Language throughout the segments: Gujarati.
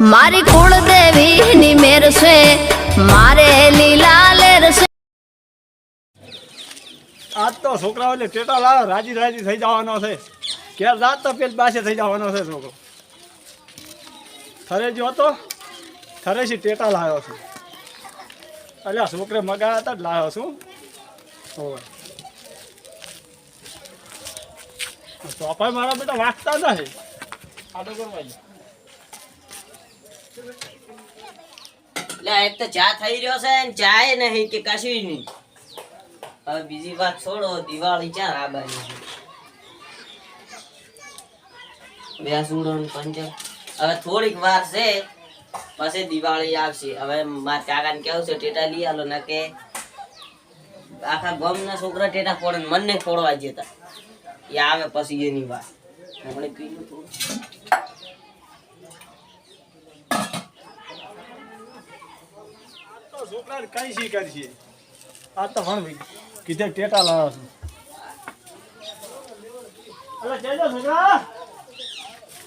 મારી કુળદેવી ની મેર છે મારે લીલા લેર છે. આજ તો છોકરાઓ એટલે ટેટા લાવે રાજી રાજી થઈ જવાનો છે. ક્યારે રાત તો પેલી પાસે થઈ જવાનો છે છોકરો. થરે જો હતો થરેથી ટેટા લાવ્યો છું. એટલે આ છોકરે મગાવ્યા હતા જ લાવ્યો છું. તો ચોપાઈ મારા બેટા વાંચતા નથી. આડો કરવા એટલે એક તો ચા થઈ રહ્યો છે ને, ચાય નહીં કે કશું નહીં. હવે બીજી વાત છોડો, દિવાળી ચાર રાબાની છે? બેસુડો ને પંચર. હવે થોડીક વાર છે, પછી દિવાળી આવશે. હવે મારા કાકાને કેવું છે, ટેટા લઈ આલો, ને કે આખા ગામના છોકરા ટેટા ફોડે ને મને ફોડવા જતા. એ આવે પછી એની વાત. આપણે પીલું થોડું. તો છોકરાને કઈ શી કરશે આ તો ભણ કીધે ટેટા લાવ્યો છું. અરે જય જો છોકરા.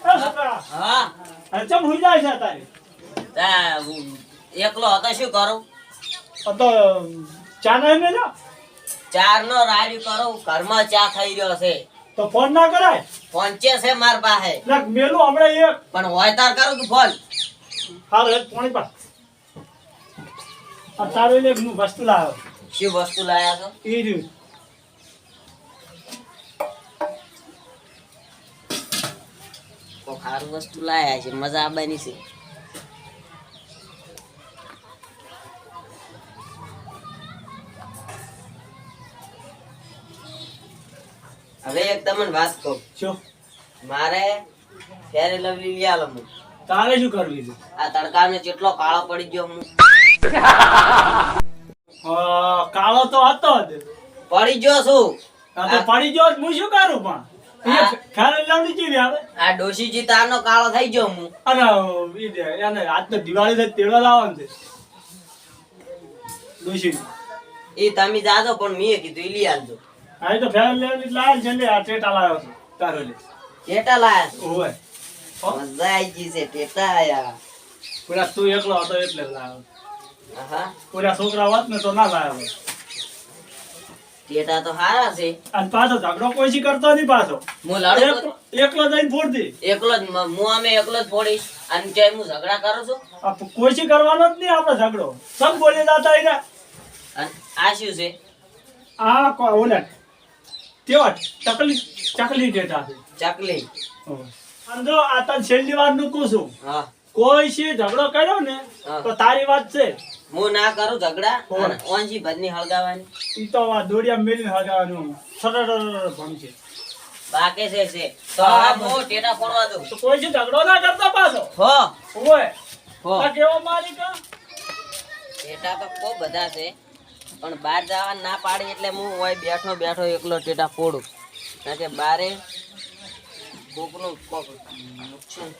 એ છોકરા. હા. અરે ચમ હુઈ જાય છે તારી તા એકલો હતો શું કરું? તો ચા મેલો ચાર નો રાડ્યું કરું ઘરમાં ચા થઈ રહ્યો છે. તો ફોન ના કરાય? પહોંચે છે માર પાસે. મેલું હમણાં એક. પણ હોય તાર કરું તું ફોન? હારું એક પાણી પા હું વસ્તુ લાવ્યો શું વસ્તુ લાયા છો? એ રહ્યું કોઈ સારું વસ્તુ લાયા છે મજા આવવાની છે. હવે એક તમને વાત કહું. શું? મારે ફેરે લવલી લઈ આલો હું તારે શું કરવી છે? આ તડકાને જેટલો કાળો પડી ગયો હું. કાળો તો હતો જ. પડી ગયો છું તો પડી ગયો હું શું કરું પણ? હા. એ ખ્યાલ લાવડી કેવી આવે આ ડોશીજી તારનો કાળો થઈ ગયો હું. અને એને આજ તો દિવાળી તેડવા લાવવાનું છે. ડોશી એ તમે જાજો પણ મેં કીધું ઈ લઈ આલજો આ તો ફેર લેવલ લાલ છે આ ટેટા લાવ્યો છું તારો લે. ટેટા લાયા ઓય મજા ગઈ છે ટેટા આયા. પૂરા તું એકલો હતો એટલે લાવ્યો પૂરા છોકરા હોત ને તો ના લાવ્યો ટેટા તો હારા છે અને પાછો ઝઘડો કોઈ શી કરતો નહીં પાછો હું લડું એકલો જઈને ફોડતી એકલો જ હું અમે એકલો જ ફોડીશ અને કે હું ઝઘડા કરું છું કોઈ શી કરવાનો જ નહીં આપણે ઝઘડો સબ બોલી જાતા એના આ શું છે આ કો- ઓલે કેવા ચકલી ચકલી ટેટા ચકલી અને જો આ તને છેલ્લી વારનું કહું છું કોઈ શી ઝઘડો કર્યો ને તો તારી વાત છે હું ના કરું ઝઘડા ઓનજી ભજની હળગાવાની ઈ તો દોડિયા મેલીને હળગાવાનું સરળ ભણ છે. બાકી છે છે. તો આ હવે ટેટા ફોડવા દઉં. તો કોઈ શી ઝઘડો ના કરતા પાછો? હો. ઓય. હો. આ કેવો માલિક ટેટા તો ખૂબ બધા છે પણ બહાર જવા ના પાડી એટલે હું હોય બેઠો બેઠો એકલો ટેટા ફોડું. કારણ કે બારે કોકનું કોક નુકસાન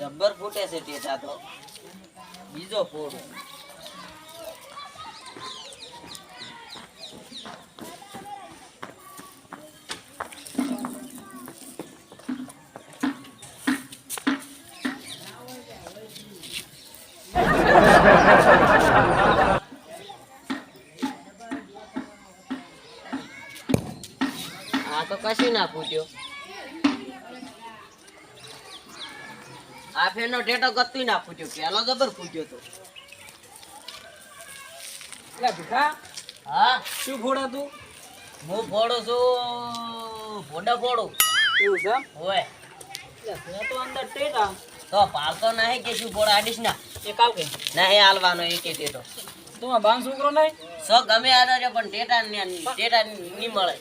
જબ્બર ફૂટે છે તે તો બીજો ફોડ કશું ના ફૂટ્યો આ ફેરનો ઢેટો ગતું ના ફૂટ્યો પેલો જબર ફૂટ્યો તો. હા? શું ફોડા તું? હું ફોડું છું ફોડો ફોડું. એવું છે હોય. તો અંદર ટેટા તો પાલતો નહીં કે શું ફોડ? આડીશ ના. એ કાલ કે. નહીં હાલવાનો એક ટેટો. તું આ બાન છોકરો નહીં? સો ગમે આનો પણ ટેટા ને ટેટા નહીં મળે.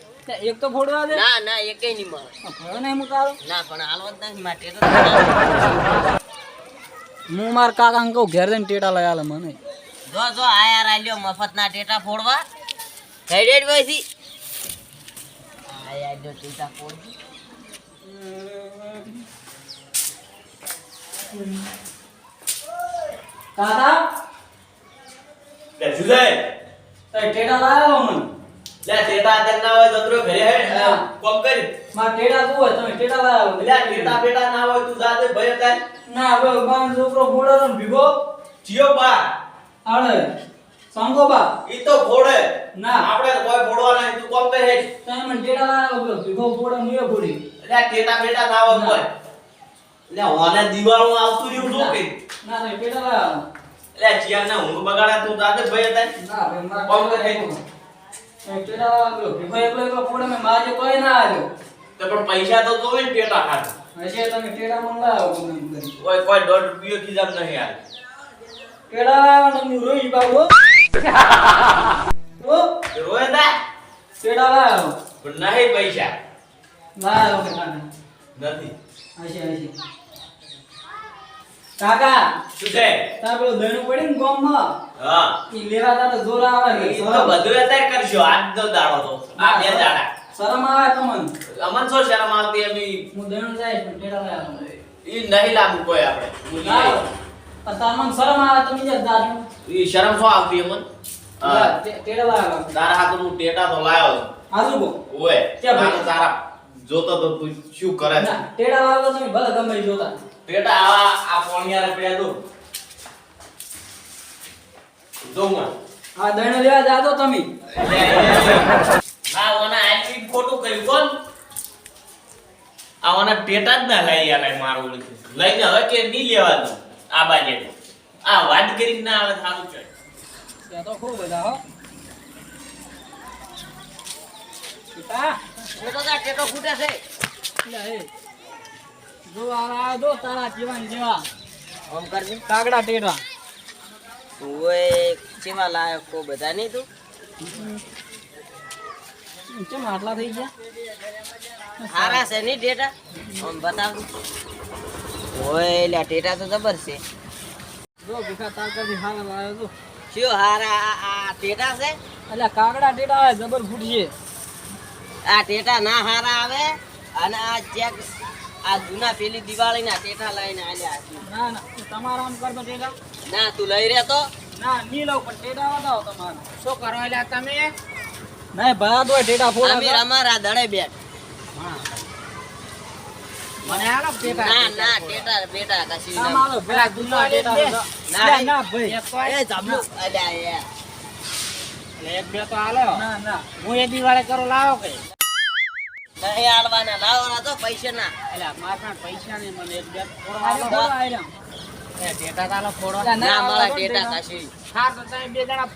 એક તો ફોડવા દે. ના ના એકેય નહીં મળે. ફોડો નહીં મુકારો તારો ના પણ હાલવા જ નથી માટે તો હું માર કાકાને કહું ઘેર જઈને ટેટા લઈ આલે મને. જો જો આયા રાલ્યો મફતના ટેટા ફોડવા. હેડેડ વયથી આયા જો ટેટા ફોડી કાકા? જુદાઈ તે ટેટા લાવ્યો મને. લે તેતા તેના હોય જતરો ઘરે હે કોમ કરી. માં ટેટા તું હોય તમે ટેટા લાવ્યો લે તેતા પેડા ના હોય તું જાતે ભય કર ના હવે બાન છોકરો ફોડે તો ભીગો. જીઓ બા આળે સંગો બા. ઈ તો ફોડે ના. આપણે કોઈ ફોડવા નહીં તું કોમ કરી. હે તમે મને ટેટા ભીગો ફોડે મુએ ફોડી લે તેતા બેટા ના હોય કોઈ. લે ઓને દિવાળું આવતું રહ્યું શું કે? ના તમે પેડા લાવ્યો લે જીયા ના ઊંઘ બગાડા તું જાતે ભય કાય ના ભાઈ કોમ કરે. હેડ તમે ટેટા લાવ્યો એકલો એકલો ફોડે મેં માજે કોઈ ના આવ્યો તો પણ પૈસા તો જોવે ને હશે તમે ટેટા મને કોઈ દોઢ રૂપિયો થી જામ નહીં ટેટા લાવ્યો ને રોઈ બાબુ ઓ રોય દા પણ નહીં પૈસા. કે નથી. હશે હશે. કાકા શું છે? તાર પેલો દણું પડી ને ગોમમાં? હા. ઈ લેવા તા તો જોર આવે ઈ તો બધું અત્યારે કરશો આજનો દાડો તો આ બે દાડા. શરમ આવે તમન અમન? શું શરમ આવતી એમ હું દણું જાય પણ ટેટા લાવ્યો ઈ નહીં લાગુ કોઈ આપણે. લાવો જાય. આ શરમ આવે તમે જ દાડો ઈ શરમ શું આવતી અમન? હા. ટેટા લાવ્યો તારા હાથ હું ટેટા તો લાયો. હાજુ આજુ બો ઓય કે ભાઈ? તારે તારા જોતો તો તું શું કરે? ટેડા લાવ તો તમે ભલે ગમે જોતા. ટેટા આવા આ પોણિયારે પડ્યા દો. દો મને. આ દણું લેવા જાતો તમે. ના ઓના આટલી ખોટું કર્યું કોણ? આ ઓના ટેટા જ ના લઈ આલે મારું ઓળખી લઈને હવે કે નહીં લેવા દઉં આ બાજે. આ વાત કરીને ના આવે સારું છે. ત્યાં તો ખૂબ બધા હો. પિતા એ તો ટેટો ફૂટે છે. લે જો આ જો તારા જીવન જેવા. ઓમ કરજે. કાગડા ટેટા ઓય કેવા લાયક કો બધા નહીં તું? કેમ આટલા થઈ ગયા? હારા છે નહીં ટેટા ઓમ બતાવ ઓય લે ટેટા તો જબર છે. જો ભીખા તાર હારા લાવ્યો તો શું હારા આ ટેટા છે? અલ્યા કાગડા ટેટા આવે જબર ફૂટશે આ ટેટા ના હારા આવે અને આ ચેક આ જૂના પેલી દિવાળીના ટેટા લઈને આલ્યા ના ના તમારા આમ કરતો ટેટા ના તું લઈ રહ્યો તો. ના ની લઉં પણ ટેટા બતાવો તમારા. શું કરો એટલે તમે? નહીં ભયા તો ટેટા ફોડા અમે અમારા દડે બેઠ. મને આલો ના ના ટેટા બેટા કશી ના મારો ભયા દુનિયા ટેટા ના, ના ભાઈ. એ જબલું અલ્યા એ. એક બે તો આલો ના ના. હું એ દિવાળે કરો લાવો કે? નહીં આલવાના લાવવાના તો પૈસા ના એટલે મારા પૈસા નહીં મને એક બે કશી. હા તો તમે બે જણા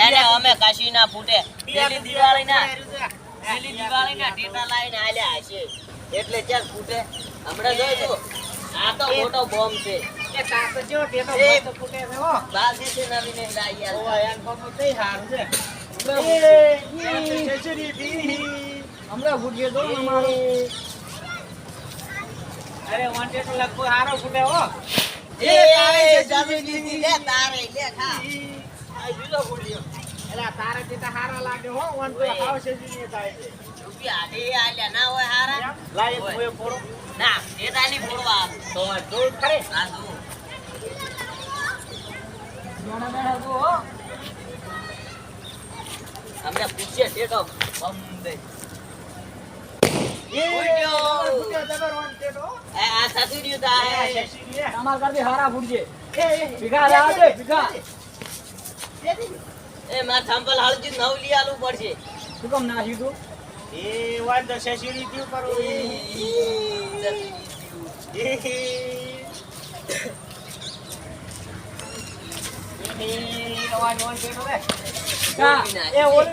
તો તારો એને અમે કાશી ના ફૂટે. પેલી દિવાળી ના પેલી દિવાળી ના ટેટા લાવીને આલ્યા હશે. એટલે ક્યાં ફૂટે? હમણાં જોઈશું આ તો મોટો બોમ્બ છે. હમણાં ફૂટીએ તો અમારો. અરે વન તો લગભગ હારો ફૂટે હો. એ જમી લીધી લે તારે લે ખા એટલે તારે તે હારા લાગે હો વન ઓય. આવશે જ નહીં થાય રૂપિયા દે આલ્યા ના હોય હારા લાય કોઈ ફોડો ના ફોડવા તો. જોણા બેઠા તો અમને પૂછીએ તા. તમાર ફૂટજે ભીખા ભીખા એ માર થંપલ હળજી નવ લઈ આલવું પડશે. શું કામ ના સીધું એ વાત તો કરું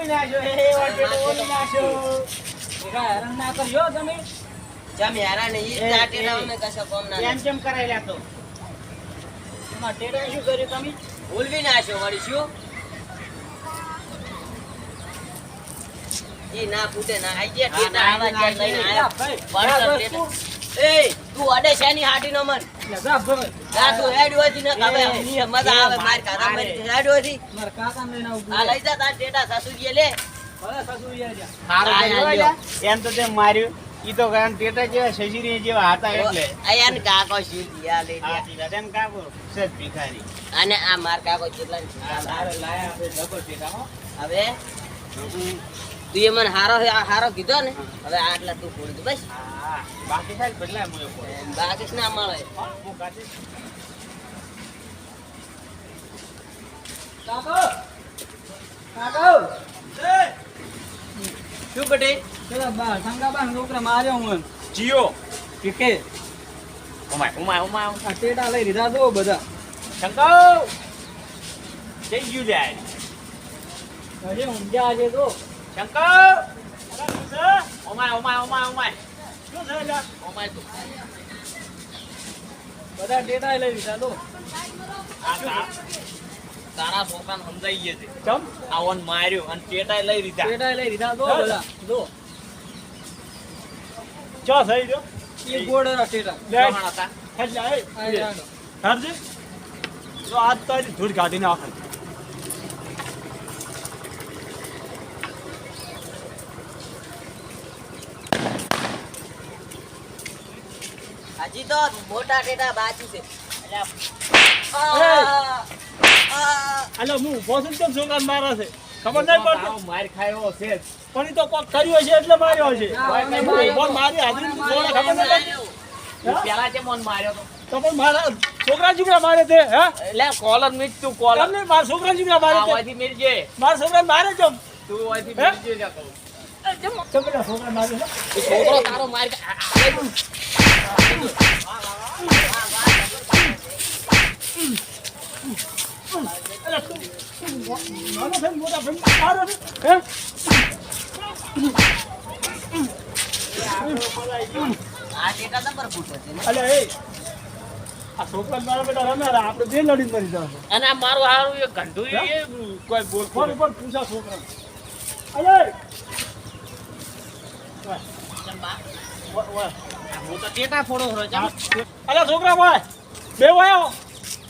એ નાખ્યો એ નાખ્યો. હેરાન ના કરજો તમે? જમ યારા ઈ જ આ ટેટાઓને કશો કોમ ના એમ કેમ કરાયેલા તો? એમાં ટેટાએ શું કર્યું તમે? ભૂલવી નાખ્યો વળી શું? ઈ ના ફૂટે ના. આઈ ગયા ટેટા આવા ત્યાં લઈને આયા. એ તું અડે છે ની હાટીનો મન ભાઈ તું હેડ હોતી ને ની મજા આવે માર કાકા મારી હેડ હોતી મારા કાકાને લઈને આવું આ લઈ જા તાર ટેટા સાસુજીએ લે. ભલે સસુરી જા. એમ તો તે માર્યું. ઈ તો કારણ ટેટા જેવા શશીરી જેવા હતા એટલે. આયા ને કાકો લઈ લે. હા, સીધા કાકો સજ ભિખારી. અને આ માર કાકો કેટલા ને આ લારે લાયા આપણે ડબલ ટેટા હો. હવે? તું એ મને હારો હારો કીધો ને હવે આટલા તું ફૂડ દે બસ. હા બાકી સાહેબ બદલાય કોઈ બાકી ના મળે. હું કાઢી કાકો કાકો શું બટે પેલા બા સંગાબા છોકરા માર્યો હું જીઓ. કે કે? ઉમાય ઓમાય ઉમાય. આ ટેટા લઈ લીધા જો બધા. શંકર! જઈ ગયું જાય અરે ઊંઝા આજે તો. Shankar! Oh my oh my oh my oh my શું છે ઓમાય તો. બધા ટેટા લઈ લીધા તા- તારા છોકરાને સમજાઈ ગયે છે. ચમ? આવન માર્યો અને ટેટાય લઈ લીધા. ટેટા લઈ લીધા. તો બધા જો. ચો થઈ ગયો? એ ગોળેરા ટેટા. લે એટલે આય. આ. હારજી તો આજ તારી ધૂળ કાઢી નાખે હજી તો મોટા ટેટા બાકી છે. એટલે એ! આ, આ, અલે હું ઊભો છું કેમ છોકરાને મારે છે ખબર નહીં પડતી માર ખાયો છે પણ ઈ તો કોક કર્યો છે એટલે માર્યો છે ને મારી હાજરી જોડે ખબર નહીં પડતી પેલા છે મોન માર્યો તો તો પણ મારા છોકરા જીગરા મારે છે હે એટલે કોલર મીટ તું કોલર તમને મારા છોકરા મારે મેરજે મારા છોકરા મારે તું આવાથી હે? જા કહું. છોકરા છોકરા મારે છોકરો તારો માર આ- આ લઈ તું. અલે તું તું નાનો છે ને મોટા ભાઈ મારો છે હે આ ટેટા નંબર ફૂટે છે ને અલે એ આ છોકરા બેટા રમ્યા આપણે બે લડી મરી જવાનું અને આ મારું હારું એ ગંઢું એ કોઈ બોલ ફોન પૂછા છોકરા વા. હું તો ટેટા ફોડો. અલે છોકરા ભાઈ બે વાયો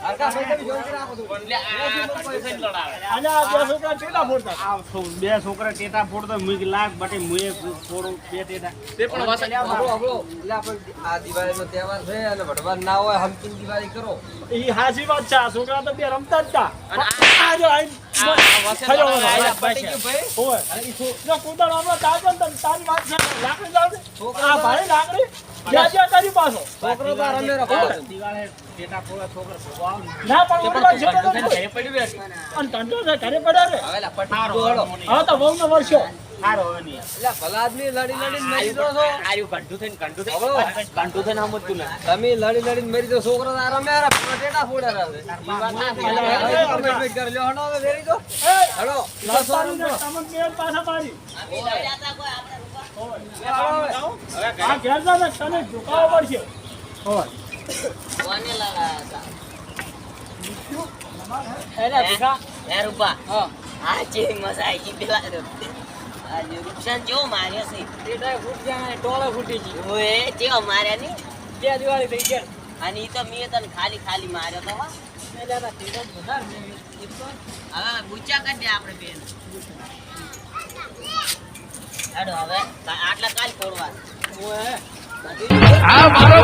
ની બે છોકરા ટેટા ફોડતા. મુઈ લાખ બટે મુએ ફોડું બે ટેટા તે પણ આ દિવાળી દિવાળીનો તહેવાર છે અને ભટવાન ના હોય હમકીન દિવાળી કરો ઈ હાજી વાત છે આ છોકરા તો બે રમતા જ હતા. છોકરો ઘરે પડ્યા રે હવે તો બહુ નો વર્ષો. હારો હવે એટલે ભલા આદમી લડી લડીને મરી દો છો આર્યું ગંઢું થઈને ગંઢું થઈને. ગંઢું થઈને સમજતું નથી. તમે લડી લડીને મરી દો છોકરો તો આ રમે ફોડે રા ઈ વાત ના commitment કરી લ્યો હણો હવે વેરી દો હણો લડતાની તમને બે પાછા મારી. અમે લડ્યા તા કોઈ આપણે આ ઘેર જા ને તને ઝુકાવવો પડશે. હોય. કોને લડાયા તા? એને ભીખા. હે રૂપા આ જે મજા આવી ગઈ પેલા આ જે માર્યો છે ટેટા ફૂટ જાય ટોળે ફૂટી ગઈ. ઓએ જેવો માર્યા ની બે દિવાળી થઈ ગયા. અને તો મેં તને ખાલી ખાલી માર્યો તો હો. ગુચ્ચા કરી દે આપણે બેન. હેડો હવે આટલા કાલ ફોડવા. ઓય. આ મારો